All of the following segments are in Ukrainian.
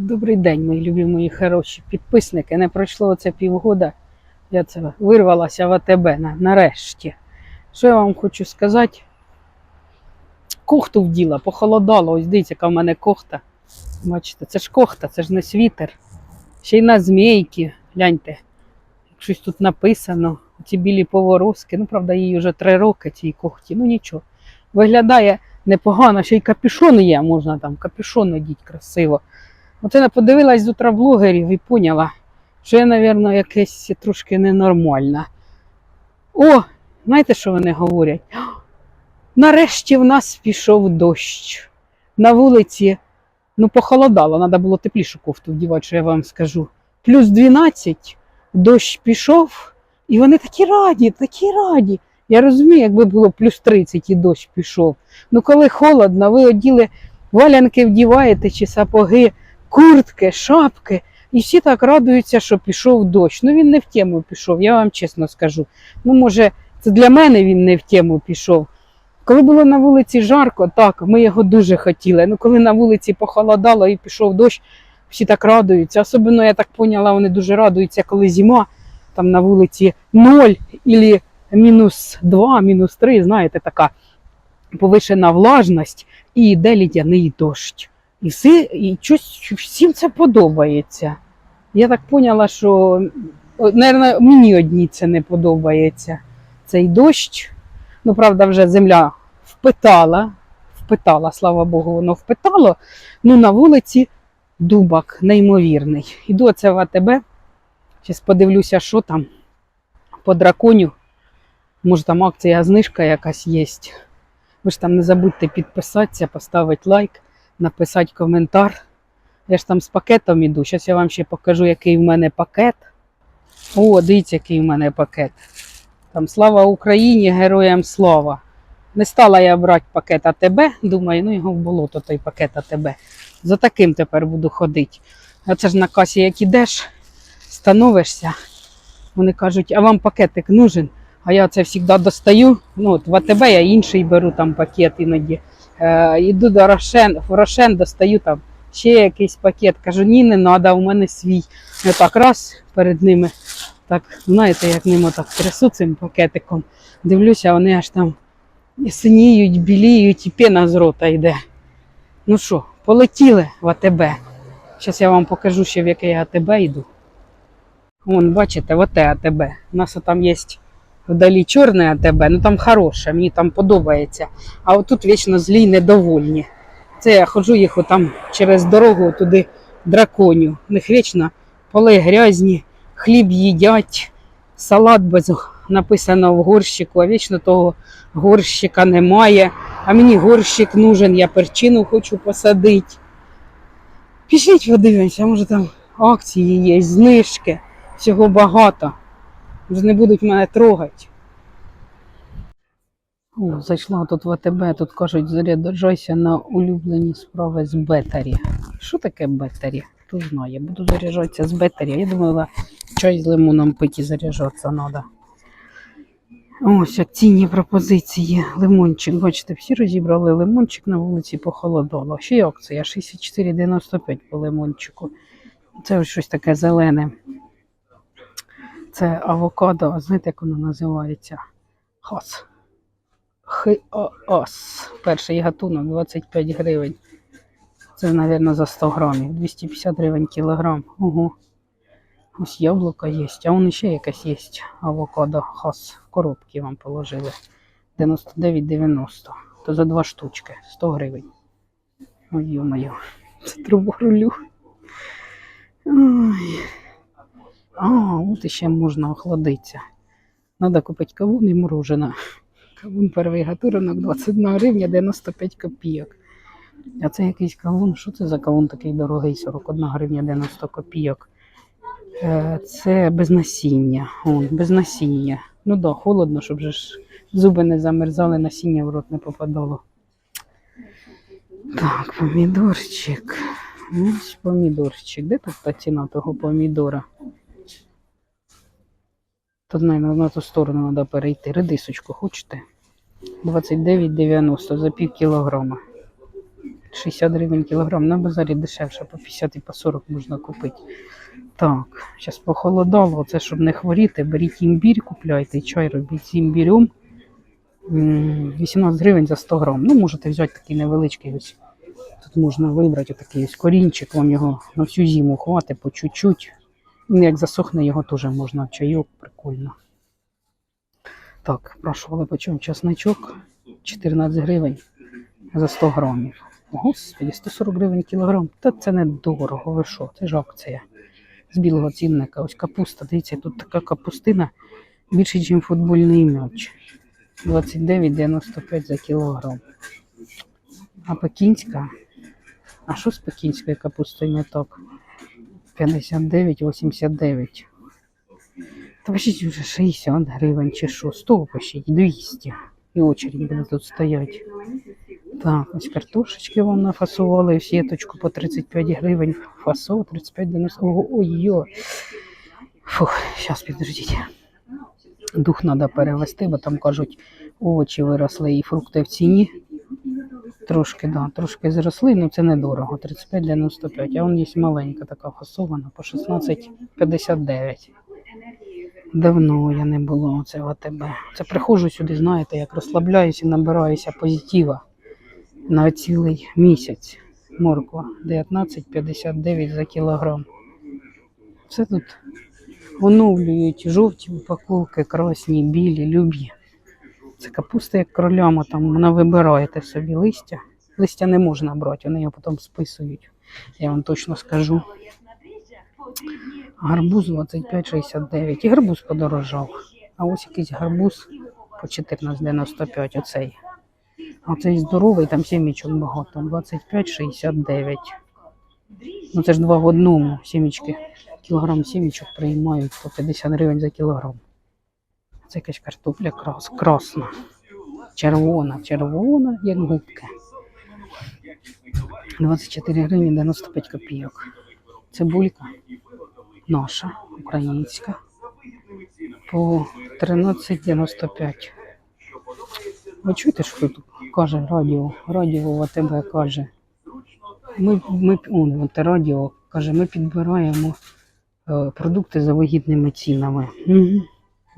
Добрий день, мої любі мої хороші підписники. Не пройшло оце півгода. Я це вирвалася в АТБ нарешті. Що я вам хочу сказати? Кохту вділа, похолодало. Ось дивіться, яка в мене кохта. Бачите, це ж кохта, це ж не світер. Ще й на змійки. Гляньте, щось тут написано. Ці білі поворозки. Ну, правда, їй вже три роки цій кохті. Ну нічого. Виглядає непогано, ще й капюшон є, можна там капюшон надіть красиво. Оце я подивилась з утра блогерів і поняла, що я, мабуть, якесь трошки ненормальна. О, знаєте, що вони говорять? Нарешті в нас пішов дощ. На вулиці, ну, похолодало, треба було теплішу кофту вдівати, що я вам скажу. Плюс 12, дощ пішов, і вони такі раді, такі раді. Я розумію, якби було плюс 30 і дощ пішов. Ну, коли холодно, ви оділи валянки вдіваєте чи сапоги, куртки, шапки, і всі так радуються, що пішов дощ. Ну він не в тему пішов, я вам чесно скажу. Ну, може, це для мене він не в тему пішов. Коли було на вулиці жарко, так, ми його дуже хотіли. Ну, коли на вулиці похолодало і пішов дощ, всі так радуються. Особливо, я так поняла, вони дуже радуються, коли зима, там на вулиці 0 або мінус 2, мінус 3, знаєте, така повишена влажність і йде лідяний дощ. І, всі, і щось, всім це подобається. Я так поняла, що мабуть, мені одній це не подобається. Цей дощ. Ну, правда, вже земля впитала, впитала, слава Богу, воно впитало. Ну, на вулиці дубак неймовірний. Іду оце в АТБ. Зараз подивлюся, що там по драконю. Може, там акція знижка якась є. Ви ж там не забудьте підписатися, поставити лайк написати коментар. Я ж там з пакетом іду. Зараз я вам ще покажу, який в мене пакет. О, дивіться, який в мене пакет. Там слава Україні, героям слава. Не стала я брати пакет АТБ, думаю, ну його в болото той пакет АТБ. За таким тепер буду ходити. А це ж на касі, як ідеш, становишся. Вони кажуть, а вам пакетик нужен? А я це завжди достаю. Ну, от в АТБ я інший беру там пакет іноді. Е, Іду до Рошен, в Рошен достаю там ще якийсь пакет. Кажу, ні, не треба, у мене свій. Я так раз перед ними, так, знаєте, як ними так трясу цим пакетиком. Дивлюся, вони аж там синіють, біліють, і пена з рота йде. Ну що, полетіли в АТБ. Зараз я вам покажу, ще в яке я АТБ йду. Вон, бачите, в те АТБ. У нас там є вдалі чорне АТБ, ну там хороше, мені там подобається. А отут вічно злі й недовольні. Це я ходжу їх отам через дорогу туди драконю. У них вічно поли грязні, хліб їдять, салат без написано в горщику, а вічно того горщика немає. А мені горщик нужен, я перчину хочу посадити. Пішліть подивимося, може там акції є, знижки, всього багато. Вже не будуть мене трогати. О, зайшла тут в АТБ, тут кажуть, заряджайся на улюблені справи з бетарі. Що таке бетарі? Хто знає, буду заряджатися з бетарі. Я думала, чай з лимоном пити заряджатися треба. Ось цінні пропозиції. Лимончик. Бачите, всі розібрали лимончик на вулиці похолодало. Ще й акція 64,95 по лимончику. Це ось щось таке зелене. Це авокадо, знаєте, як воно називається? Хас. Хіос. Перший гатунок 25 гривень. Це, мабуть, за 100 грамів. 250 гривень кілограм. Ого. Ось яблуко є. А вон ще якась є авокадо хас. В коробці вам положили. 99,90. То за два штучки. 100 гривень. Ой, ё-моё. Це труба. Ой. А, от іще можна охладитися. Надо купити кавун і мороженое. Кавун перший гатуринок 21 гривня 95 копійок. А це якийсь кавун. Що це за кавун такий дорогий? 41 гривня 90 копійок. Е, Це без насіння. О, без насіння. Ну так, да, холодно, щоб же ж зуби не замерзали, насіння в рот не попадало. Так, помідорчик. Ось помідорчик. Де тут та ціна того помідора? Тут, мабуть, на ту сторону треба перейти. Редисочку хочете? 29,90 за пів кілограма. 60 гривень кілограм. На базарі дешевше, по 50 і по 40 можна купити. Так, зараз похолодало, це щоб не хворіти, беріть імбір, купляйте, чай робіть з імбірем. 18 гривень за 100 грам. Ну, можете взяти такий невеличкий ось. Тут можна вибрати такий ось корінчик, вам його на всю зиму хватить по чуть-чуть. Він як засохне, його теж можна в чайок, прикольно. Так, спрашували, по чому чесночок? 14 гривень за 100 грамів. Господи, 140 гривень кілограм. Та це не дорого, ви що? Це ж акція. З білого цінника. Ось капуста. Дивіться, тут така капустина більше, ніж футбольний м'яч. 29,95 за кілограм. А пекінська? А що з пекінською капустою не так? 59,89. Та почти вже 60 гривень чи що, 100 почти, 200. І очередь буде тут стоять. Так, ось картошечки вам нафасували в сіточку по 35 гривень. Фасо 35,90. Ого, ой-йо. Фух, зараз підождіть. Дух треба перевести, бо там кажуть, овочі виросли і фрукти в ціні. Трошки, да, трошки зросли, але це недорого. 35,95. А вон є маленька така фасована по 16,59. Давно я не було оце в АТБ. Це приходжу сюди, знаєте, як розслабляюся і набираюся позитива на цілий місяць. Морква 19,59 за кілограм. Все тут оновлюють жовті упаковки, красні, білі, любі. Це капуста як кроляма, там вона вибираєте собі листя. Листя не можна брати, вони його потім списують. Я вам точно скажу. Гарбуз 25,69. І гарбуз подорожав. А ось якийсь гарбуз по 14,95. Оцей. Цей здоровий, там сімічок багато. 25,69. Ну це ж два в одному. Сімічки. Кілограм сімічок приймають по 50 гривень за кілограм. Це якась картопля крас, красна. Червона, червона, як губки. 24 гривні 95 копійок. Цибулька наша, українська. По 13,95. Ви чуєте, що тут каже радіо? Радіо в каже. Ми, ми, о, радіо каже, ми підбираємо е, продукти за вигідними цінами. Угу.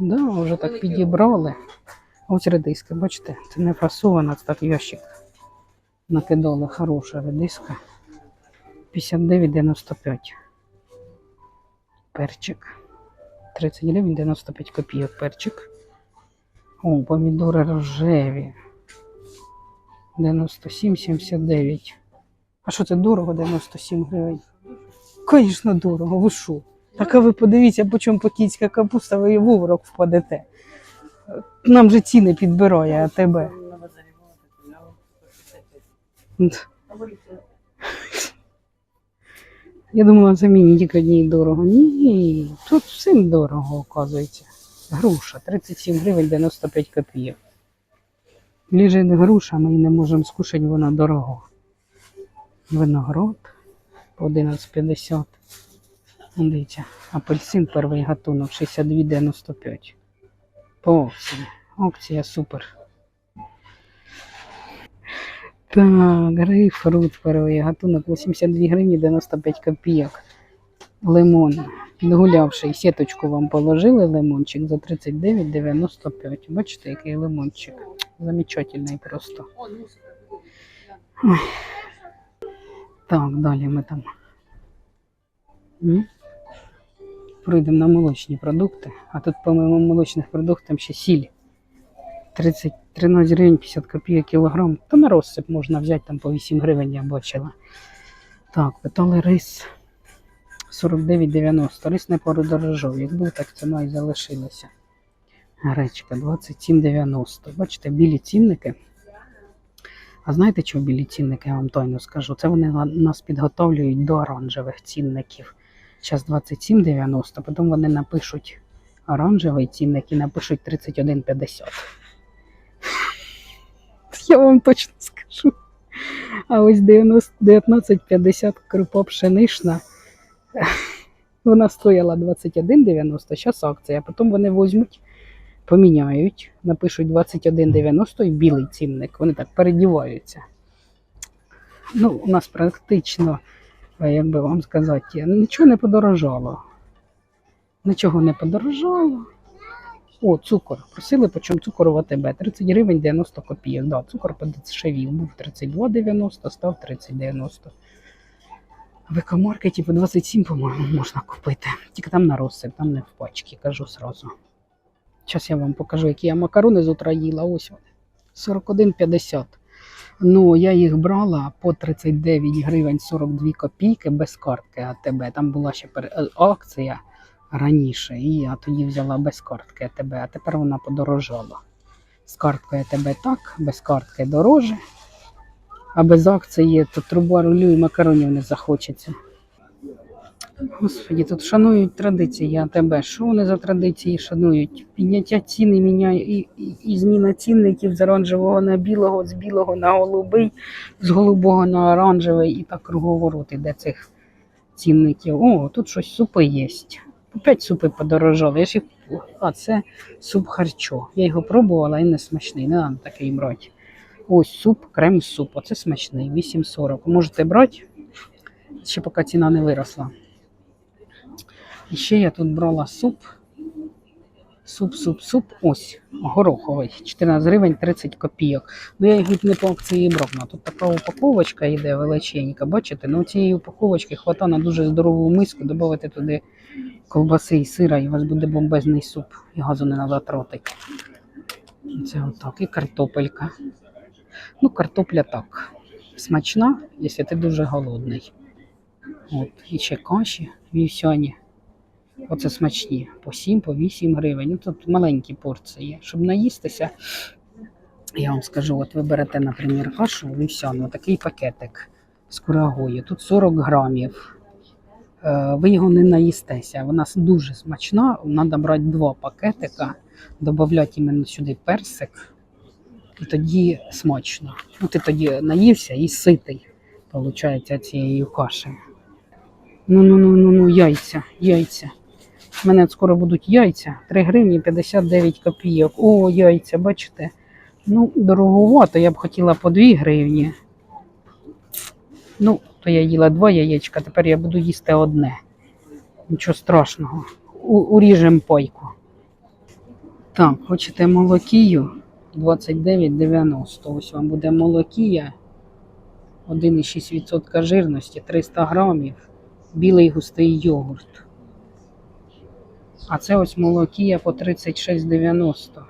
Да, вже так підібрали. Ось редиска, бачите, це не фасована, це так ящик. Накидали хороша редиска. 59,95. Перчик. 30 гривень 95 копійок перчик. О, помідори рожеві. 97,79. А що це дорого? 97 гривень. Звісно, дорого, ви що? Так а ви подивіться, по чому покійська капуста, ви в обморок впадете. Нам же ціни підбирає, а тебе. Я думала, це мені тільки одній дорого. Ні, тут всім дорого, оказується. Груша 37 гривень 95 копійок. Лежить груша, ми її не можемо скушати, вона дорого. Виноград по 11,50. Дивіться, апельсин перший гатунок 62,95. По акції. Акція супер. Так, грейпфрут перший гатунок 82 гривні 95 копійок. Лимон. Підгулявший сіточку вам положили лимончик за 39,95. Бачите, який лимончик. Замечательний просто. Так, далі ми там. Пройдемо на молочні продукти. А тут, помимо молочних продуктів, ще сіль. 30, 13 гривень 50 копійок кілограм. Та на розсип можна взяти там по 8 гривень, я бачила. Так, питали рис 49,90. Рис не подорожав. Як був, так ціна і залишилася. Гречка 27,90. Бачите, білі цінники. А знаєте, чого білі цінники, я вам тайно скажу? Це вони нас підготовлюють до оранжевих цінників. Зараз 27,90, потім вони напишуть оранжевий цінник і напишуть 31,50. Я вам точно скажу. А ось 19,50 крупа пшенична. Вона стояла 21,90, зараз акція. Потім вони візьмуть, поміняють, напишуть 21,90 і білий цінник. Вони так передіваються. Ну, у нас практично, як би вам сказати, нічого не подорожало. Нічого не подорожало. О, цукор. Просили, по чому цукор в АТБ. 30 гривень 90 копійок. Да, цукор подешевів. Був 32,90, став 30,90. В екомаркеті по 27, по-моєму, можна купити. Тільки там на розсип, там не в пачці, кажу сразу. Зараз я вам покажу, які я макарони з утра їла. Ось вони. 41,50. Ну, я їх брала по 39 гривень 42 копійки без картки АТБ. Там була ще е, акція раніше, і я тоді взяла без картки АТБ, а тепер вона подорожала. З карткою АТБ так, без картки дороже. А без акції то труба рулю і макаронів не захочеться. Господі, тут шанують традиції АТБ. Що вони за традиції шанують? Підняття ціни міняє і, і, і зміна цінників з оранжевого на білого, з білого на голубий, з голубого на оранжевий і так круговорот іде цих цінників. О, тут щось супи є. Опять супи подорожали. Я ж. А, це суп харчо. Я його пробувала і не смачний. Не треба такий брати. Ось суп, крем суп. Оце смачний. 8,40. Можете брати, ще поки ціна не виросла. І ще я тут брала суп. Суп, суп, суп. Ось, гороховий. 14 гривень 30 копійок. Ну я їх не по акції брав. Ну, Тут така упаковочка йде величенька. Бачите? Ну цієї упаковочки хвата на дуже здорову миску, додати туди ковбаси і сира, і у вас буде бомбезний суп. І газу не треба тратити. Це отак. І картопелька. Ну, картопля так. Смачна, якщо ти дуже голодний. От, і ще каші вівсяні. Оце смачні. По 7, по 8 гривень. Ну тут маленькі порції. Щоб наїстися, я вам скажу, от ви берете, наприклад, кашу вівсяну, такий пакетик з курагою. Тут 40 грамів. Е, Ви його не наїстеся. Вона дуже смачна. Треба брати два пакетика, додати іменно сюди персик, і тоді смачно. Ну, ти тоді наївся і ситий, виходить, цією кашею. Ну, ну, ну, ну, ну, яйця, яйця. У мене скоро будуть яйця. 3 гривні 59 копійок. О, яйця, бачите? Ну, дороговато, я б хотіла по 2 гривні. Ну, то я їла два яєчка, тепер я буду їсти одне. Нічого страшного. У, уріжем пайку. Так, хочете молокію? 29,90. Ось вам буде молокія. 1,6% жирності, 300 грамів. Білий густий йогурт. А це ось молокія по 36,90.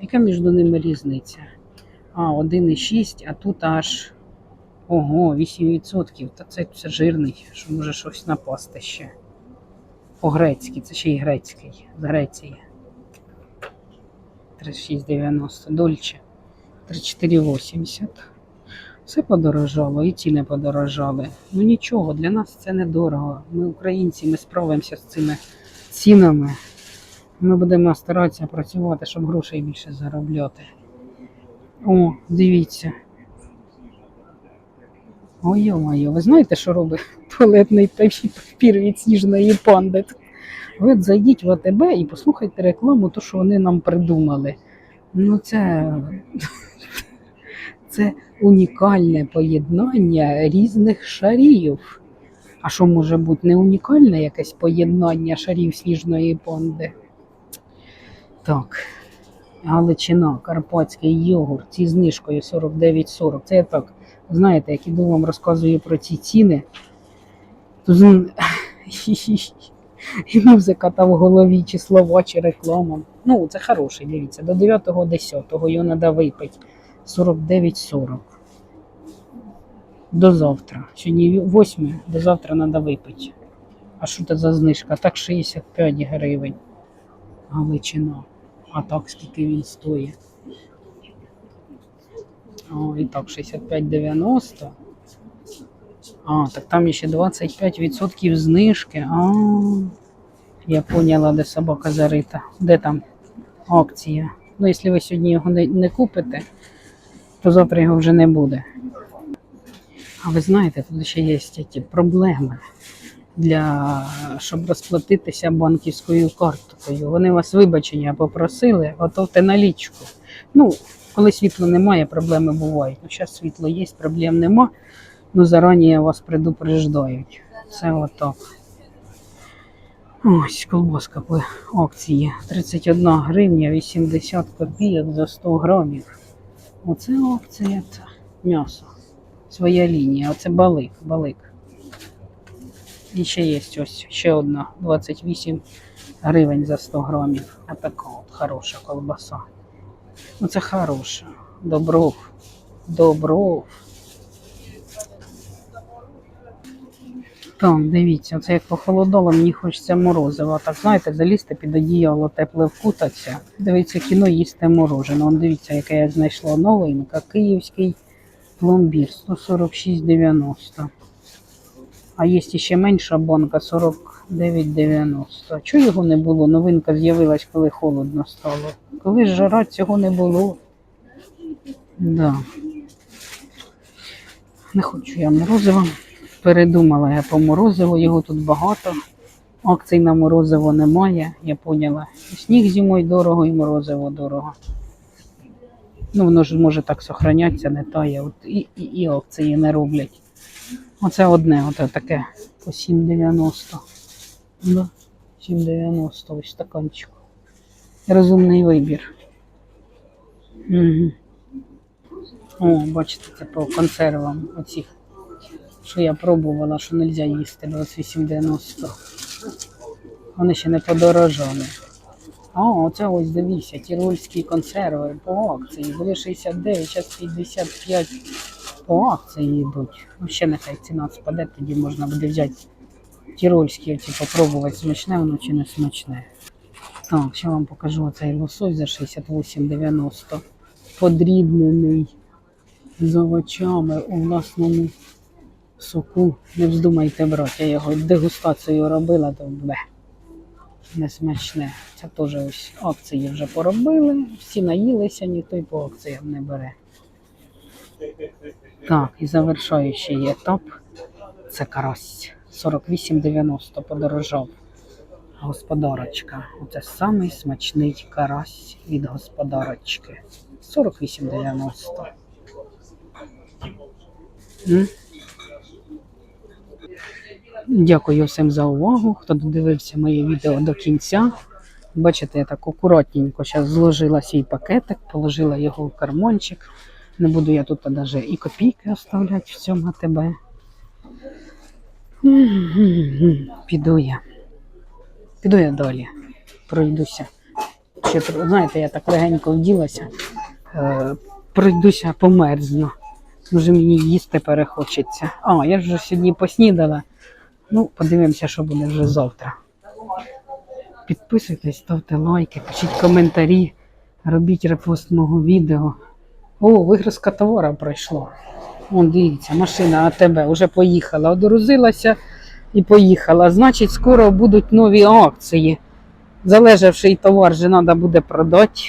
Яка між ними різниця? А, 1,6, а тут аж ого, 8%. Та це все жирний, що може щось напасти ще. По-грецьки, це ще й грецький, з Греції. 36,90. Дольче. 34,80. Все подорожало, і ціни подорожали. Ну нічого, для нас це недорого. Ми українці, ми справимося з цими цінами. Ми будемо старатися працювати, щоб грошей більше заробляти. О, дивіться. Ой, йо-моє, ви знаєте, що робить туалетний папір від сніжної панди? Ви зайдіть в АТБ і послухайте рекламу, то, що вони нам придумали. Ну, це, це унікальне поєднання різних шарів. А що може бути не унікальне якесь поєднання шарів сніжної панди? Так. Галичина, карпатський йогурт зі знижкою 49,40. Це я так, знаєте, як іду вам розказую про ці ціни. То з- і музика та в голові, чи слова, чи реклама. Ну, це хороший, дивіться, до 9-го 10-го його треба випити. 49,40. До завтра. Сьогодні 8, до завтра треба випити. А що це за знижка? Так 65 гривень. Галичина. А так скільки він стоїть? О, і так 65,90. А, так там ще 25% знижки. А, я поняла, де собака зарита. Де там акція? Ну, якщо ви сьогодні його не, не купите, то завтра його вже не буде. А ви знаєте, тут ще є ті проблеми для щоб розплатитися банківською карткою. Вони вас вибачення попросили, готовте налічку. Ну, коли світла немає, проблеми бувають. Ну, зараз світло є, проблем нема. Ну, зарані вас предупреждають. Це отак. Ось колбаска по акції. 31 гривня 80 копійок за 100 грамів. Оце акція, це м'ясо. Своя лінія. Оце балик, балик. І ще є ось ще одна 28 гривень за 100 грамів. Отака от хороша колбаса. Ну це хороша. Добров. Добров. Так, дивіться, це як похолодало, мені хочеться морозива. Так, знаєте, залізти під одіяло тепле вкутатися. Дивіться, кіно їсти морожене. Он дивіться, яке я знайшла новинка. Київський пломбір 146,90. А є ще менша банка 49,90. Чого його не було? Новинка з'явилась, коли холодно стало. Коли ж жара цього не було. Да. Не хочу я морозива. Передумала я по морозиву, його тут багато. Акцій на морозиво немає, я поняла. І Сніг зимою дорого, і морозиво дорого. Ну, воно ж може так сохранятися, не тає. От і, і, і акції не роблять. Оце одне, оце таке по 7,90. Да, 7,90 ось стаканчик. Розумний вибір. Угу. О, бачите, це по консервам оцих, що я пробувала, що не можна їсти 28,90. Вони ще не подорожали. А, оце ось дивіться, тірольські консерви по акції. Були 69, зараз 55 по акції йдуть. Ще нехай ціна спаде, тоді можна буде взяти тірольські оці попробувати, смачне воно чи не смачне. Так, ще вам покажу оцей лосось за 68,90. Подрібнений з овочами у власному соку. Не вздумайте брати, я його дегустацію робила, то бе. Не смачне. Це теж ось акції вже поробили, всі наїлися, ніхто й по акціям не бере. Так, і завершаючий етап це карась. 48,90 подорожав. Господарочка. Оце самий смачний карась від господарочки. 48,90. Дякую всім за увагу, хто додивився моє відео до кінця. Бачите, я так акуратненько зараз зложила свій пакетик, положила його в карманчик. Не буду я тут навіть і копійки оставляти в цьому АТБ. Піду я. Піду я далі. Пройдуся. Ще, знаєте, я так легенько вділася. Е, пройдуся померзну. Може мені їсти перехочеться. А, я вже сьогодні поснідала. Ну, подивимося, що буде вже завтра. Підписуйтесь, ставте лайки, пишіть коментарі, робіть репост мого відео. О, вигрузка товару пройшло. Вон, дивіться, машина АТБ вже поїхала, одорузилася і поїхала. Значить, скоро будуть нові акції. Залежавший товар вже треба буде продати.